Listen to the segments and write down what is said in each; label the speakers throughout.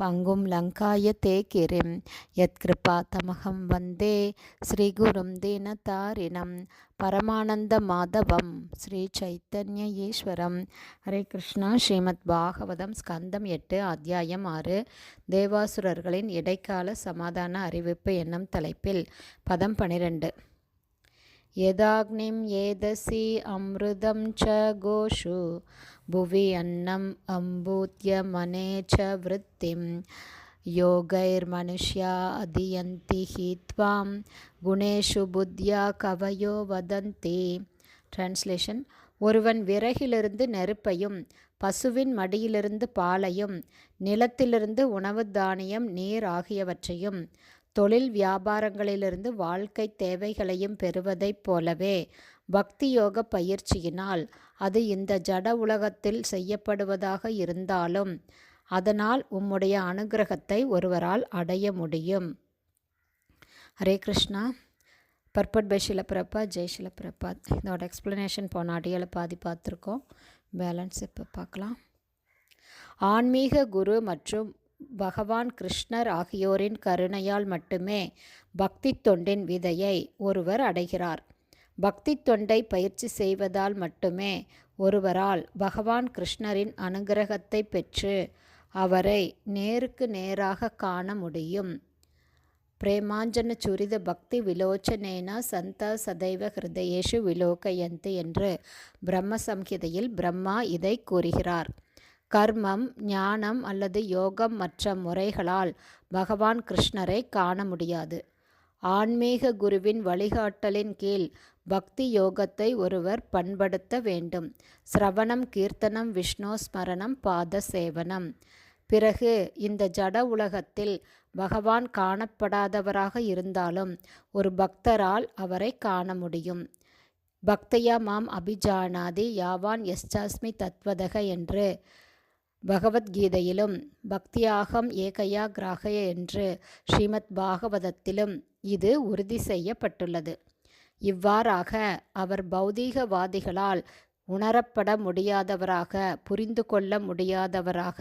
Speaker 1: பங்கும் லங்காய தே கிரிம் யத்கிருபா தமகம் வந்தே ஸ்ரீகுரும் தீனதாரிணம் பரமானந்த மாதவம் ஸ்ரீ சைத்தன்ய ஈஸ்வரம். ஹரே கிருஷ்ணா. ஸ்ரீமத் பாகவதம் ஸ்கந்தம் எட்டு அத்தியாயம் ஆறு. தேவாசுரர்களின் இடைக்கால சமாதான அறிவிப்பு என்னும் தலைப்பில் பதம் பனிரெண்டு. यदाग्निं येदसि अमृतं च गोषु भुवि अन्नम् अम्बूत्यमने च वृत्तिं योगैर्मनुष्या अधियन्ति हि त्वां குணேஷு புத்தியா கவயோ வதந்தி டிரான்ஸ்லேஷன் ஒருவன் விறகிலிருந்து நெருப்பையும் பசுவின் மடியிலிருந்து பாலையும் நிலத்திலிருந்து உணவு தானியம் நீர் ஆகியவற்றையும் தொழில் வியாபாரங்களிலிருந்து வாழ்க்கை தேவைகளையும் பெறுவதைப் போலவே பக்தி யோக பயிற்சியினால் அது இந்த ஜட உலகத்தில் செய்யப்படுவதாக இருந்தாலும் அதனால் உம்முடைய அனுகிரகத்தை ஒருவரால் அடைய முடியும். ஹரே கிருஷ்ணா. பர்பட் பை ஷிலப்பிரப்பா ஜெய் ஷிலப்பிரப்பா இதோட எக்ஸ்ப்ளனேஷன் போன அடியில் பாதி பார்த்துருக்கோம். பேலன்ஸ் இப்போ பார்க்கலாம். ஆன்மீக குரு மற்றும் பகவான் கிருஷ்ணர் ஆகியோரின் கருணையால் மட்டுமே பக்தி தொண்டின் விதையை ஒருவர் அடைகிறார். பக்தி தொண்டை பயிற்சி செய்வதால் மட்டுமே ஒருவரால் பகவான் கிருஷ்ணரின் அனுகிரகத்தை பெற்று அவரை நேருக்கு நேராக காண முடியும். பிரேமாஞ்சன சுரித பக்தி விலோச்சனேனா சந்த சதைவ ஹிருதயேஷு விலோகயந்தி என்று பிரம்ம சம்ஹிதையில் பிரம்மா இதை கூறுகிறார். கர்மம் ஞானம் அல்லது யோகம் மற்ற முறைகளால் பகவான் கிருஷ்ணரை காண முடியாது. ஆன்மீக குருவின் வழிகாட்டலின் கீழ் பக்தி யோகத்தை ஒருவர் பண்படுத்த வேண்டும். சிரவணம் கீர்த்தனம் விஷ்ணு ஸ்மரணம் பாத சேவனம். பிறகு இந்த ஜட உலகத்தில் பகவான் காணப்படாதவராக இருந்தாலும் ஒரு பக்தரால் அவரை காண முடியும். பக்தையா மாம் அபிஜானாதி யாவான் எஸ்டாஸ்மி தத்வதக என்று பகவத்கீதையிலும் பக்தியாகம் ஏகையா கிராகய என்று ஸ்ரீமத் பாகவதத்திலும் இது உறுதி செய்யப்பட்டுள்ளது. இவ்வாறாக அவர் பௌதீகவாதிகளால் உணரப்பட முடியாதவராக புரிந்து கொள்ள முடியாதவராக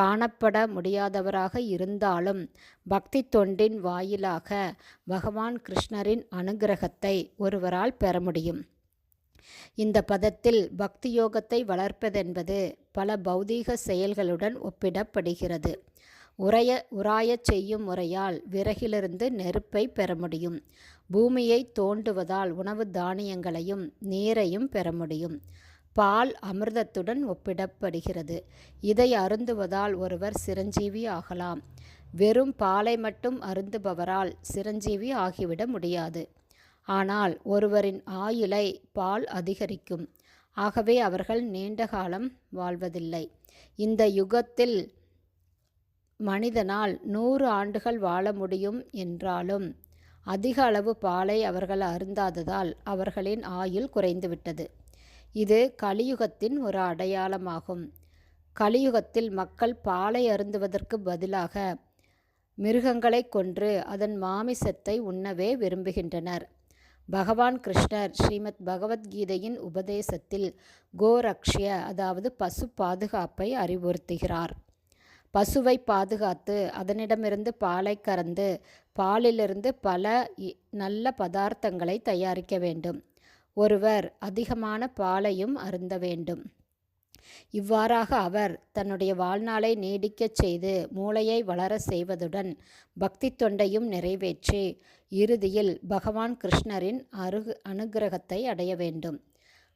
Speaker 1: காணப்பட முடியாதவராக இருந்தாலும் பக்தி தொண்டின் வாயிலாக பகவான் கிருஷ்ணரின் அனுகிரகத்தை ஒருவரால் பெற முடியும். இந்த பதத்தில் பக்தி யோகத்தை வளர்ப்பதென்பது பல பௌதீக செயல்களுடன் ஒப்பிடப்படுகிறது. உரைய உராயச் செய்யும் முறையால் விறகிலிருந்து நெருப்பை பெற முடியும். பூமியை தோண்டுவதால் உணவு தானியங்களையும் நீரையும் பெற முடியும். பால் அமிர்தத்துடன் ஒப்பிடப்படுகிறது. இதை அருந்துவதால் ஒருவர் சிரஞ்சீவி ஆகலாம். வெறும் பாலை மட்டும் அருந்துபவரால் சிரஞ்சீவி ஆகிவிட முடியாது. ஆனால் ஒருவரின் ஆயுளை பால் அதிகரிக்கும். ஆகவே அவர்கள் நீண்ட காலம் வாழ்வதில்லை. இந்த யுகத்தில் மனிதனால் நூறு ஆண்டுகள் வாழ முடியும் என்றாலும் அதிக அளவு பாலை அவர்கள் அருந்தாததால் அவர்களின் ஆயுள் குறைந்துவிட்டது. இது கலியுகத்தின் ஒரு அடையாளமாகும். கலியுகத்தில் மக்கள் பாலை அருந்துவதற்கு பதிலாக மிருகங்களை கொன்று அதன் மாமிசத்தை உண்ணவே விரும்புகின்றனர். பகவான் கிருஷ்ணர் ஸ்ரீமத் பகவத்கீதையின் உபதேசத்தில் கோரக்ஷ்ய அதாவது பசு பாதுகாப்பை அறிவுறுத்துகிறார். பசுவை பாதுகாத்து அதனிடமிருந்து பாலை கறந்து பாலிலிருந்து பல நல்ல பதார்த்தங்களை தயாரிக்க வேண்டும். ஒருவர் அதிகமான பாலையும் அருந்த வேண்டும். இவ்வாறாக அவர் தன்னுடைய வாழ்நாளை நீடிக்கச் செய்து மூளையை வளர செய்வதுடன் பக்தி தொண்டையும் நிறைவேற்றி இறுதியில் பகவான் கிருஷ்ணரின் அருகு அனுகிரகத்தை அடைய வேண்டும்.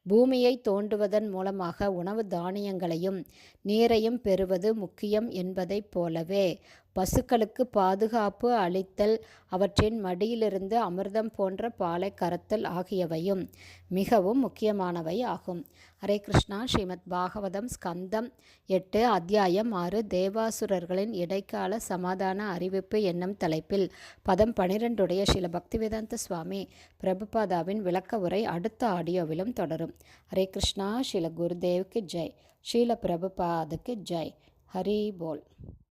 Speaker 1: பூமியை தோண்டுவதன் மூலமாக உணவு தானியங்களையும் நீரையும் பெறுவது முக்கியம் என்பதைப் போலவே பசுக்களுக்கு பாதுகாப்பு அளித்தல் அவற்றின் மடியிலிருந்து அமிர்தம் போன்ற பாலை கறத்தல் ஆகியவையும் மிகவும் முக்கியமானவை ஆகும். ஹரே கிருஷ்ணா. ஸ்ரீமத் பாகவதம் ஸ்கந்தம் எட்டு அத்தியாயம் ஆறு தேவாசுரர்களின் இடைக்கால சமாதான அறிவிப்பு என்னும் தலைப்பில் பதம் பனிரெண்டுடைய ஸ்ரீல பக்திவேதாந்த சுவாமி பிரபுபாதாவின் விளக்க உரை அடுத்த ஆடியோவிலும் தொடரும். ஹரே கிருஷ்ணா. ஸ்ரீல குருதேவுக்கு ஜெய். ஸ்ரீல பிரபுபாதுக்கு ஜெய். ஹரி போல்.